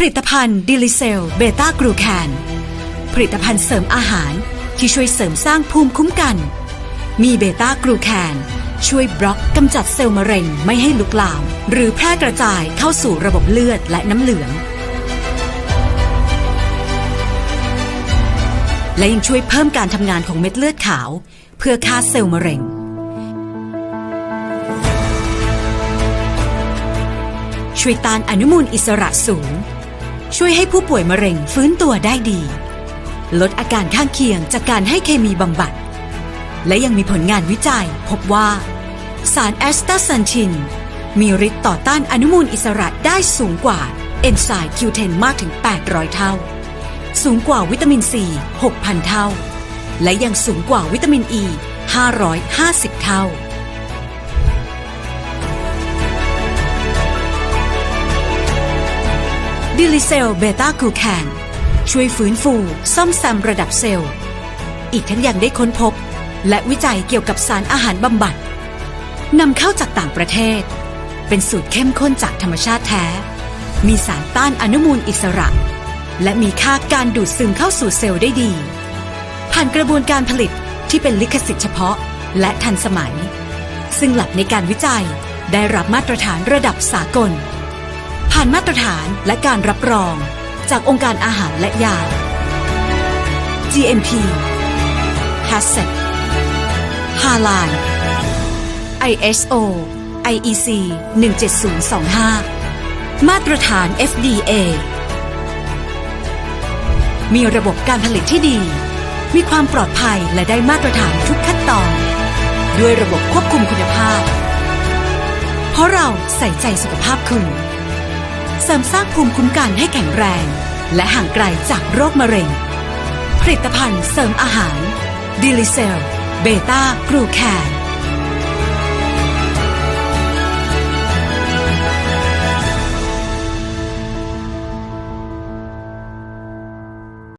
ผลิตภัณฑ์ดิลิเซลเบต้ากรูแคนผลิตภัณฑ์เสริมอาหารที่ช่วยเสริมสร้างภูมิคุ้มกัน มีเบต้ากรูแคนช่วยบล็อกกำจัดเซลล์มะเร็งไม่ให้ลุกลาม หรือแพร่กระจายเข้าสู่ระบบเลือดและน้ำเหลือง และยังช่วยเพิ่มการทำงานของเม็ดเลือดขาว เพื่อฆ่าเซลล์มะเร็ง ช่วยต้านอนุมูลอิสระสูง ช่วยให้ผู้ป่วยมะเร็งฟื้นตัวได้ดี ลดอาการข้างเคียงจากการให้เคมีบำบัด และยังมีผลงานวิจัย พบว่า สารแอสตาซันชิน มีฤทธิ์ต่อต้านอนุมูลอิสระได้สูงกว่าเอนไซม์ Q10 มากถึง 800 เท่า สูงกว่าวิตามินซี6,000 เท่า และยังสูงกว่าวิตามินอ e, ี550 เท่า ดิลิเซลเบต้ากูแคนช่วยฟื้นฟูซ่อมแซมระดับเซลล์ อีกทั้งยังได้ค้นพบ และวิจัยเกี่ยวกับสารอาหารบำบัดนำเข้าจากต่างประเทศ เป็นสูตรเข้มข้นจากธรรมชาติแท้ มีสารต้านอนุมูลอิสระ และมีค่าการดูดซึมเข้าสู่เซลล์ได้ดี ผ่านกระบวนการผลิตที่เป็นลิขสิทธิ์เฉพาะและทันสมัย ซึ่งหลักในการวิจัยได้รับมาตรฐานระดับสากล ผ่านมาตรฐานและการรับรอง จากองค์การอาหารและยา GMP HACCP HALAL ISO IEC 17025 มาตรฐาน FDA มีระบบการผลิตที่ดี มีความปลอดภัยและได้มาตรฐานทุกขั้นตอน ด้วยระบบควบคุมคุณภาพ เพราะเราใส่ใจสุขภาพคุณ เสริมสร้างภูมิคุ้มกันให้แข็งแรง และห่างไกลจากโรคมะเร็ง ผลิตภัณฑ์เสริมอาหารดิลิเซลเบต้ากรูแคน